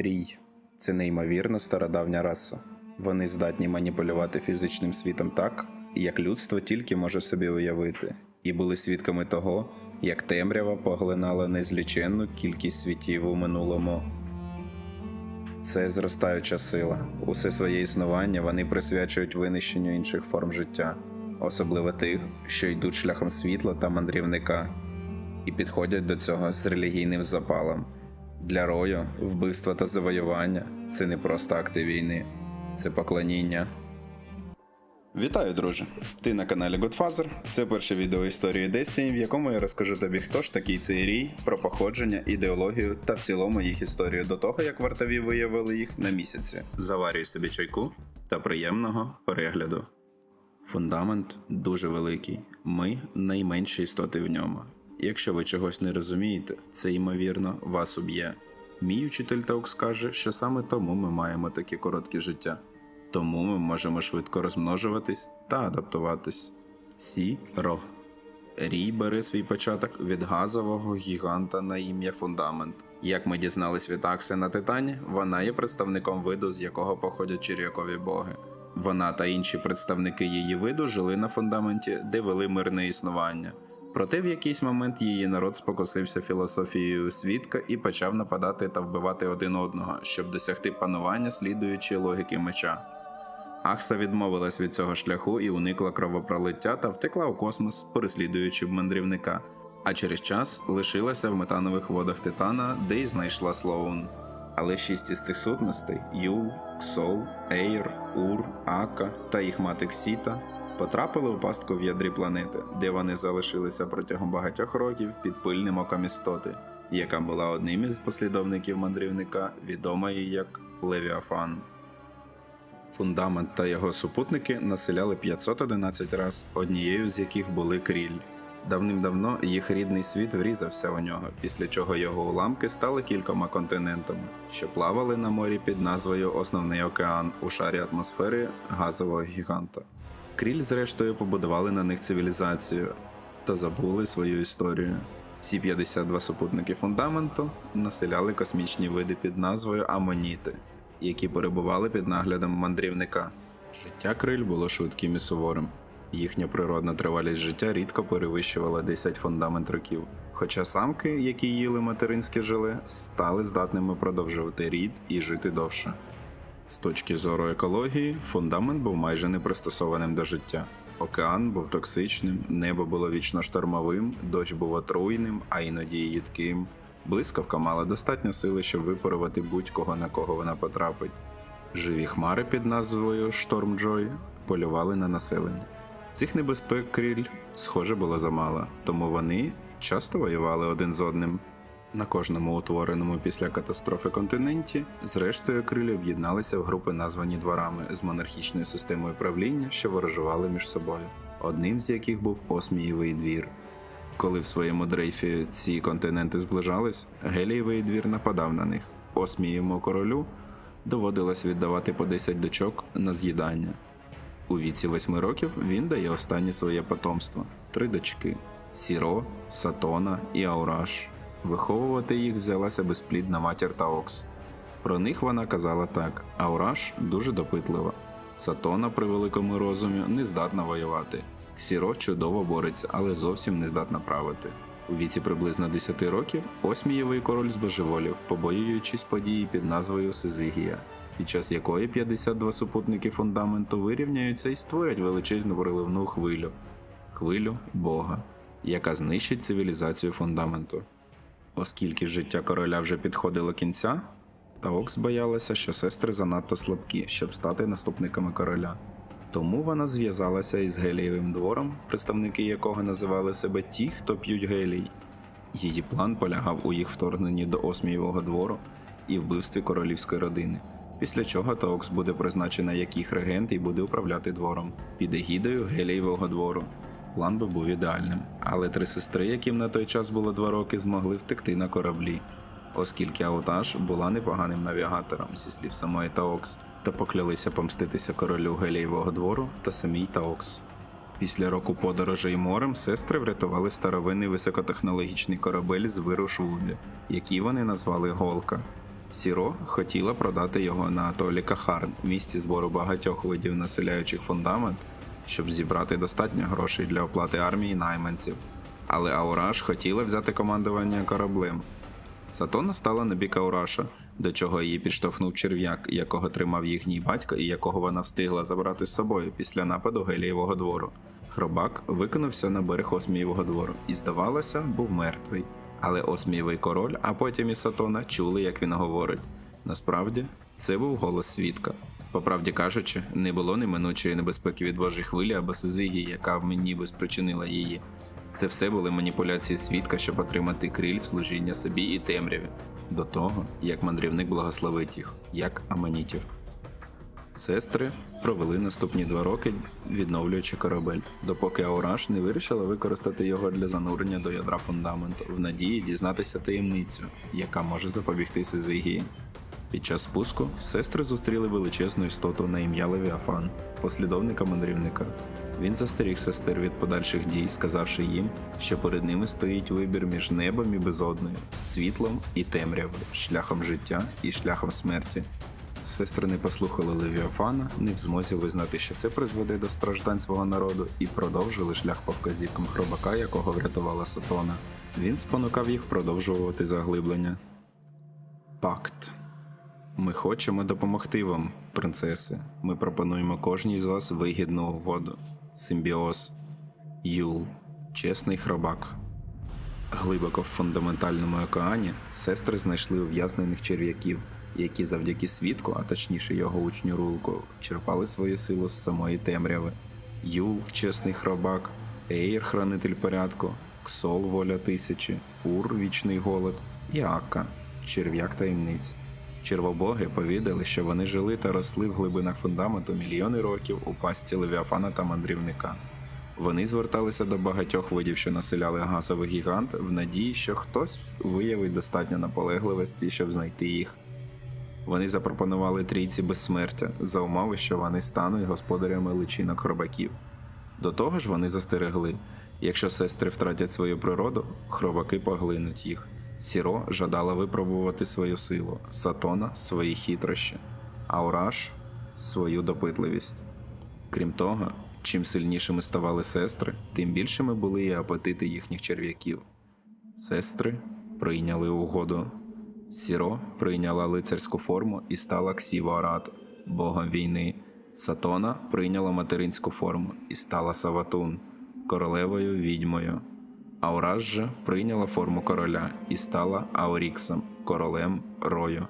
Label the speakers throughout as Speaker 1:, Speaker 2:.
Speaker 1: Рій це неймовірно стародавня раса. Вони здатні маніпулювати фізичним світом так, як людство тільки може собі уявити, і були свідками того, як темрява поглинала незліченну кількість світів у минулому. Це зростаюча сила. Усе своє існування вони присвячують винищенню інших форм життя, особливо тих, що йдуть шляхом світла та мандрівника, і підходять до цього з релігійним запалом. Для рою вбивство та завоювання це не просто акти війни, це поклоніння. Вітаю, друже! Ти на каналі Godfather. Це перше відео історії Destiny, в якому я розкажу тобі, хто ж такий цей рій, про походження, ідеологію та в цілому їх історію до того, як вартові виявили їх на місяці. Заварюй собі чайку та приємного перегляду. Фундамент дуже великий. Ми найменші істоти в ньому. Якщо ви чогось не розумієте, це ймовірно вас уб'є. Мій учитель Таукс каже, що саме тому ми маємо таке коротке життя. Тому ми можемо швидко розмножуватись та адаптуватись. Сі-ро. Рій бере свій початок від газового гіганта на ім'я Фундамент. Як ми дізнались від Акси на Титані, вона є представником виду, з якого походять черв'якові боги. Вона та інші представники її виду жили на фундаменті, де вели мирне існування. Проте в якийсь момент її народ спокусився філософією свідка і почав нападати та вбивати один одного, щоб досягти панування, слідуючи логіки меча. Ахса відмовилась від цього шляху і уникла кровопролиття та втекла у космос, переслідуючи мандрівника. А через час лишилася в метанових водах Титана, де й знайшла Слоун. Але шість із цих сутностей Юл, Ксол, Ейр, Ур, Ака та їх мати Ксіта потрапили у пастку в ядрі планети, де вони залишилися протягом багатьох років під пильним оком істоти, яка була одним із послідовників мандрівника, відомої як Левіафан. Фундамент та його супутники населяли 511 раз, однією з яких були кріль. Давним-давно їх рідний світ врізався у нього, після чого його уламки стали кількома континентами, що плавали на морі під назвою Основний океан у шарі атмосфери газового гіганта. Кріль, зрештою, побудували на них цивілізацію та забули свою історію. Всі 52 супутники фундаменту населяли космічні види під назвою Амоніти, які перебували під наглядом мандрівника. Життя криль було швидким і суворим. Їхня природна тривалість життя рідко перевищувала 10 фундамент років. Хоча самки, які їли материнське желе, стали здатними продовжувати рід і жити довше. З точки зору екології, фундамент був майже не пристосованим до життя. Океан був токсичним, небо було вічно штормовим, дощ був отруйним, а іноді їдким. Блискавка мала достатньо сили, щоб випарувати будь-кого, на кого вона потрапить. Живі хмари під назвою Шторм Джой полювали на населення. Цих небезпек кріль, схоже, було замало, тому вони часто воювали один з одним. На кожному утвореному після катастрофи континенті, зрештою, крилі об'єдналися в групи, названі дворами з монархічною системою правління, що ворожували між собою, одним з яких був Осмієвий двір. Коли в своєму дрейфі ці континенти зближались, Гелієвий двір нападав на них. Осмієвому королю доводилось віддавати по 10 дочок на з'їдання. У віці восьми років він дає останнє своє потомство три дочки Сіро, Сатона і Аураш. Виховувати їх взялася безплідна матір Таокс. Про них вона казала так: Аураш дуже допитлива. Сатона при великому розумі не здатна воювати. Ксіро чудово бореться, але зовсім не здатна правити. У віці приблизно 10 років осмієвий король збожеволів, побоюючись події під назвою Сизигія, під час якої 52 супутники фундаменту вирівняються і створять величезну проливну хвилю хвилю Бога, яка знищить цивілізацію фундаменту. Оскільки життя короля вже підходило кінця, Таокс боялася, що сестри занадто слабкі, щоб стати наступниками короля. Тому вона зв'язалася із Гелієвим двором, представники якого називали себе ті, хто п'ють гелій. Її план полягав у їх вторгненні до Осмієвого двору і вбивстві королівської родини. Після чого Таокс буде призначена як їх регент і буде управляти двором під егідою Гелієвого двору. План би був ідеальним, але три сестри, яким на той час було два роки, змогли втекти на кораблі, оскільки Аутаж була непоганим навігатором, зі слів самої Таокс, та поклялися помститися королю Гелієвого двору та самій Таокс. Після року подорожей морем сестри врятували старовинний високотехнологічний корабель з виру Швубі, який вони назвали Голка. Сіро хотіла продати його на атолі Кахарн, місці збору багатьох видів населяючих фундамент, щоб зібрати достатньо грошей для оплати армії найманців. Але Аураш хотіла взяти командування кораблем. Сатона стала на бік Аураша, до чого її підштовхнув черв'як, якого тримав їхній батько і якого вона встигла забрати з собою після нападу Гелієвого двору. Хробак викинувся на берег Осмієвого двору і, здавалося, був мертвий. Але Осмієвий король, а потім і Сатона чули, як він говорить. Насправді, це був голос свідка. По правді кажучи, не було неминучої небезпеки від Божої хвилі або Сизиї, яка в мені би спричинила її. Це все були маніпуляції свідка, щоб отримати криль в служіння собі і темряві, до того, як мандрівник благословить їх, як аманітів. Сестри провели наступні два роки, відновлюючи корабель, допоки Аураш не вирішила використати його для занурення до ядра фундаменту в надії дізнатися таємницю, яка може запобігти Сизигії. Під час спуску сестри зустріли величезну істоту на ім'я Левіафан, послідовника мандрівника. Він застеріг сестер від подальших дій, сказавши їм, що перед ними стоїть вибір між небом і безодною, світлом і темрявою, шляхом життя і шляхом смерті. Сестри не послухали Левіафана, не в змозі визнати, що це призведе до страждань свого народу, і продовжили шлях по вказівкам хробака, якого врятувала Сатона. Він спонукав їх продовжувати заглиблення. Пакт. Ми хочемо допомогти вам, принцеси. Ми пропонуємо кожній з вас вигідну угоду. Симбіоз. Юл. Чесний хробак. Глибоко в фундаментальному океані сестри знайшли ув'язнених черв'яків, які завдяки свідку, а точніше його учню Рулку, черпали свою силу з самої темряви. Юл, чесний хробак, Ейр, хранитель порядку, Ксол, воля тисячі, Ур, вічний голод і Акка, черв'як таємниць. Червобоги повідали, що вони жили та росли в глибинах фундаменту мільйони років у пастці Левіафана та мандрівника. Вони зверталися до багатьох видів, що населяли газовий гігант, в надії, що хтось виявить достатньо наполегливості, щоб знайти їх. Вони запропонували трійці безсмертя за умови, що вони стануть господарями личинок хробаків. До того ж, вони застерегли: якщо сестри втратять свою природу, хробаки поглинуть їх. Сіро жадала випробувати свою силу, Сатона свої хитрощі, Аураш свою допитливість. Крім того, чим сильнішими ставали сестри, тим більшими були і апетити їхніх черв'яків. Сестри прийняли угоду. Сіро прийняла лицарську форму і стала Ксівоарат, богом війни. Сатона прийняла материнську форму і стала Саватун, королевою відьмою. Аураж же прийняла форму короля і стала Аоріксом, королем Рою.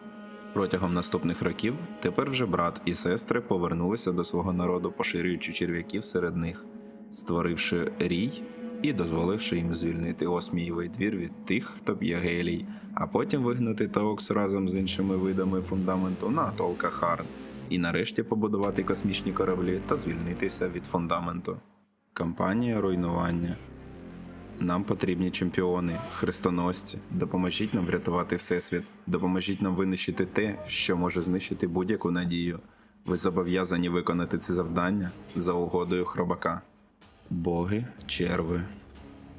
Speaker 1: Протягом наступних років тепер вже брат і сестри повернулися до свого народу, поширюючи черв'яків серед них, створивши рій і дозволивши їм звільнити осмієвий двір від тих, хто б'є гелій, а потім вигнати Таокс разом з іншими видами фундаменту на атол Кахарн і нарешті побудувати космічні кораблі та звільнитися від фундаменту. Кампанія руйнування. Нам потрібні чемпіони, хрестоносці. Допоможіть нам врятувати Всесвіт, допоможіть нам винищити те, що може знищити будь-яку надію. Ви зобов'язані виконати це завдання за угодою хробака. Боги, черви.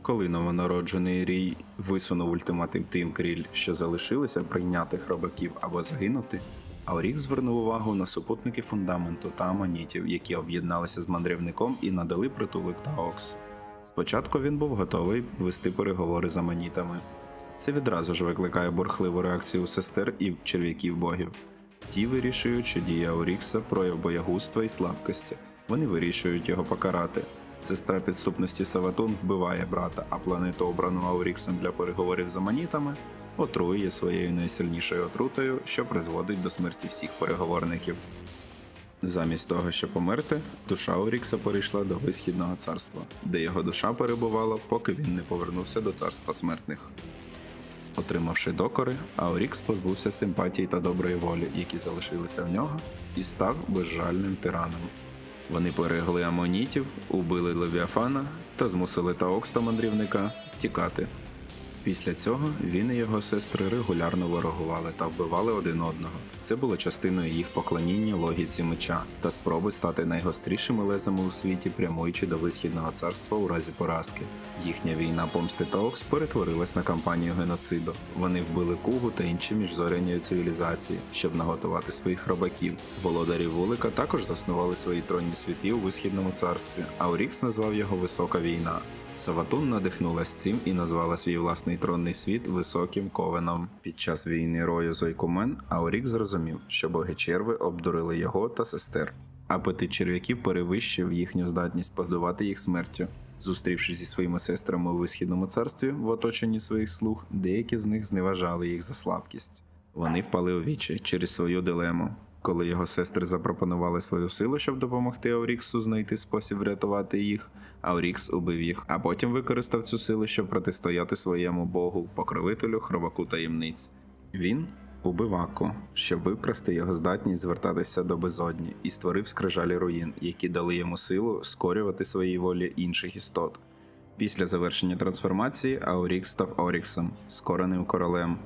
Speaker 1: Коли новонароджений Рій висунув ультиматив тим кріль, що залишилися прийняти хробаків або загинути, Аурік звернув увагу на супутники фундаменту та аманітів, які об'єдналися з мандрівником і надали притулок Таокс. Спочатку він був готовий вести переговори з аманітами. Це відразу ж викликає бурхливу реакцію сестер і черв'яків богів. Ті вирішують, що дія Орікса прояв боягузтва і слабкості. Вони вирішують його покарати. Сестра підступності Саватун вбиває брата, а планету, обрану Ауріксом для переговорів з аманітами, отруює своєю найсильнішою отрутою, що призводить до смерті всіх переговорників. Замість того, щоб померти, душа Орікса перейшла до Висхідного царства, де його душа перебувала, поки він не повернувся до царства смертних. Отримавши докори, Аорікс позбувся симпатії та доброї волі, які залишилися в нього, і став безжальним тираном. Вони перегли амонітів, убили Левіафана та змусили Таокста мандрівника тікати. Після цього він і його сестри регулярно ворогували та вбивали один одного. Це було частиною їх поклоніння логіці меча та спроби стати найгострішими лезами у світі, прямуючи до висхідного царства у разі поразки. Їхня війна помсти Таокс перетворилась на кампанію геноциду. Вони вбили Кугу та інші міжзоряні цивілізації, щоб наготувати своїх рабаків. Володарі Вулика також заснували свої тронні світи у висхідному царстві, а Орікс назвав його Висока війна. Саватун надихнулась цим і назвала свій власний тронний світ високим ковеном. Під час війни рою з Ойкумен Аорік зрозумів, що боги черви обдурили його та сестер. Апетит черв'яків перевищив їхню здатність подавати їх смертю. Зустрівшись зі своїми сестрами у висхідному царстві в оточенні своїх слуг, деякі з них зневажали їх за слабкість. Вони впали у вічі через свою дилему. Коли його сестри запропонували свою силу, щоб допомогти Ауріксу знайти спосіб врятувати їх, Аурікс убив їх, а потім використав цю силу, щоб протистояти своєму богу, покровителю хробаку таємниць. Він убив Акку, щоб викрасти його здатність звертатися до безодні, і створив скрижалі руїн, які дали йому силу скорювати своїй волі інших істот. Після завершення трансформації Аурікс став Оріксом, скореним королем.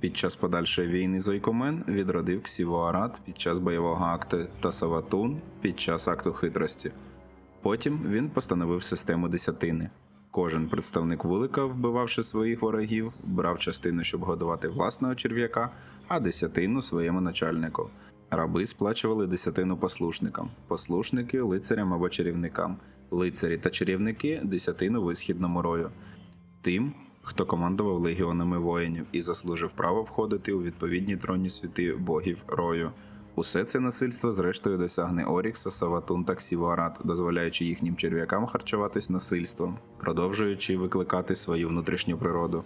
Speaker 1: Під час подальшої війни з Ойкомен відродив Ксівоарат під час бойового акту та Саватун під час акту хитрості. Потім він постановив систему десятини. Кожен представник вулика, вбивавши своїх ворогів, брав частину, щоб годувати власного черв'яка, а десятину своєму начальнику. Раби сплачували десятину послушникам, послушники лицарям або чарівникам, лицарі та чарівники десятину висхідному рою. Тим, хто командував легіонами воїнів і заслужив право входити у відповідні тронні світи богів рою. Усе це насильство зрештою досягне Орікса, Саватун та Ксівоарат, дозволяючи їхнім черв'якам харчуватись насильством, продовжуючи викликати свою внутрішню природу.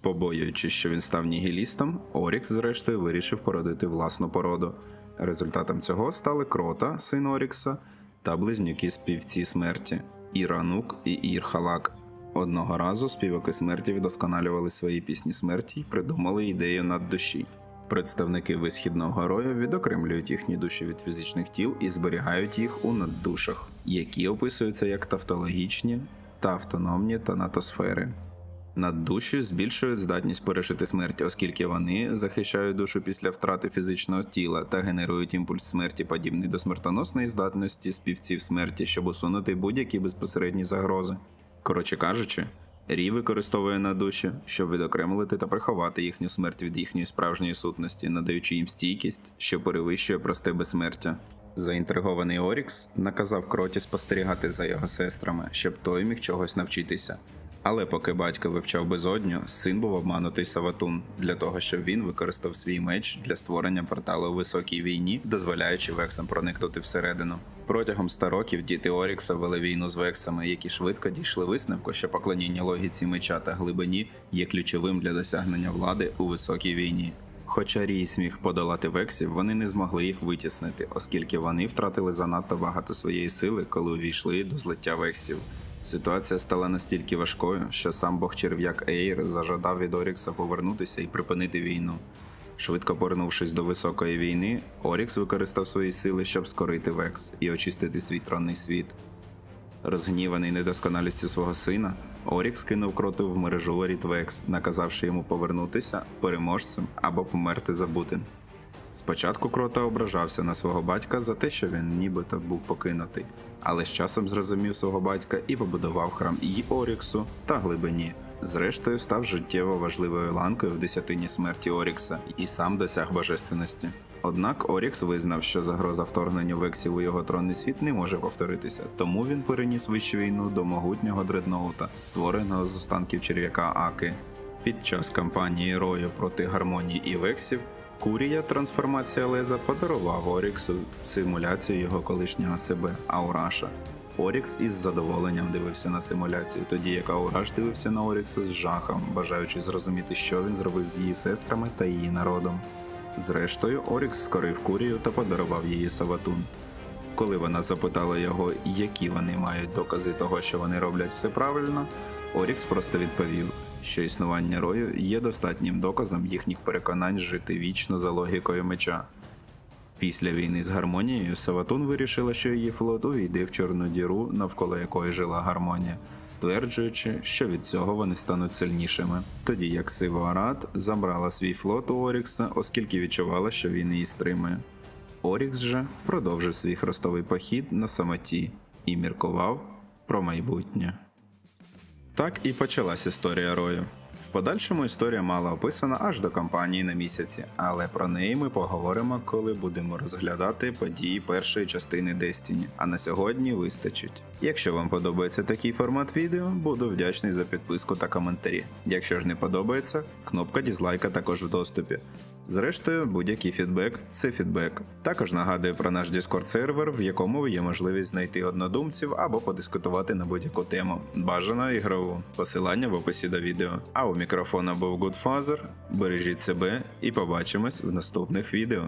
Speaker 1: Побоюючись, що він став нігілістом, Орікс зрештою вирішив породити власну породу. Результатом цього стали Крота, син Орікса, та близнюки співці смерті Іранук і Ірхалак. Одного разу співаки смерті вдосконалювали свої пісні смерті і придумали ідею наддуші. Представники висхідного рою відокремлюють їхні душі від фізичних тіл і зберігають їх у наддушах, які описуються як тавтологічні та автономні тонатосфери. Наддуші збільшують здатність пережити смерть, оскільки вони захищають душу після втрати фізичного тіла та генерують імпульс смерті, подібний до смертоносної здатності співців смерті, щоб усунути будь-які безпосередні загрози. Коротше кажучи, Рі використовує надуші, щоб відокремлити та приховати їхню смерть від їхньої справжньої сутності, надаючи їм стійкість, що перевищує просте безсмертя. Заінтригований Орікс наказав Кроті спостерігати за його сестрами, щоб той міг чогось навчитися. Але поки батько вивчав безодню, син був обманутий Саватун для того, щоб він використав свій меч для створення порталу у високій війні, дозволяючи вексам проникнути всередину. Протягом ста років діти Орікса вели війну з вексами, які швидко дійшли висновку, що поклоніння логіці меча та глибині є ключовим для досягнення влади у високій війні. Хоча Рій сміг подолати вексів, вони не змогли їх витіснити, оскільки вони втратили занадто багато своєї сили, коли увійшли до злиття вексів. Ситуація стала настільки важкою, що сам бог черв'як Ейр зажадав від Орікса повернутися і припинити війну. Швидко повернувшись до високої війни, Орікс використав свої сили, щоб скорити Векс і очистити свій тронний світ. Розгніваний недосконалістю свого сина, Орікс кинув кроту в мережу воріт Векс, наказавши йому повернутися переможцем або померти забутим. Спочатку крота ображався на свого батька за те, що він нібито був покинутий, але з часом зрозумів свого батька і побудував храм і Оріксу та глибині. Зрештою, став життєво важливою ланкою в десятині смерті Орікса і сам досяг божественності. Однак Орікс визнав, що загроза вторгнення вексів у його тронний світ не може повторитися, тому він переніс вищу війну до могутнього дредноута, створеного з останків черв'яка Аки. Під час кампанії Рою проти гармонії і вексів Курія трансформація Леза подарував Оріксу симуляцію його колишнього себе Аураша. Орікс із задоволенням дивився на симуляцію, тоді як Аураш дивився на Орікса з жахом, бажаючи зрозуміти, що він зробив з її сестрами та її народом. Зрештою, Орікс скорив Курію та подарував її Саватун. Коли вона запитала його, які вони мають докази того, що вони роблять все правильно, Орікс просто відповів, що існування рою є достатнім доказом їхніх переконань жити вічно за логікою меча. Після війни з гармонією Саватун вирішила, що її флот увійде в чорну діру, навколо якої жила гармонія, стверджуючи, що від цього вони стануть сильнішими. Тоді як Сивоарат забрала свій флот у Орікса, оскільки відчувала, що він її стримує. Орікс же продовжив свій хрестовий похід на самоті і міркував про майбутнє. Так і почалась історія Рою. В подальшому історія мала описана аж до кампанії на місяці, але про неї ми поговоримо, коли будемо розглядати події першої частини Destiny. А на сьогодні вистачить. Якщо вам подобається такий формат відео, буду вдячний за підписку та коментарі. Якщо ж не подобається, кнопка дізлайка також в доступі. Зрештою, будь-який фідбек це фідбек. Також нагадую про наш Discord сервер, в якому є можливість знайти однодумців або подискутувати на будь-яку тему, бажано ігрову. Посилання в описі до відео. А у мікрофона був Goodfather. Бережіть себе і побачимось в наступних відео.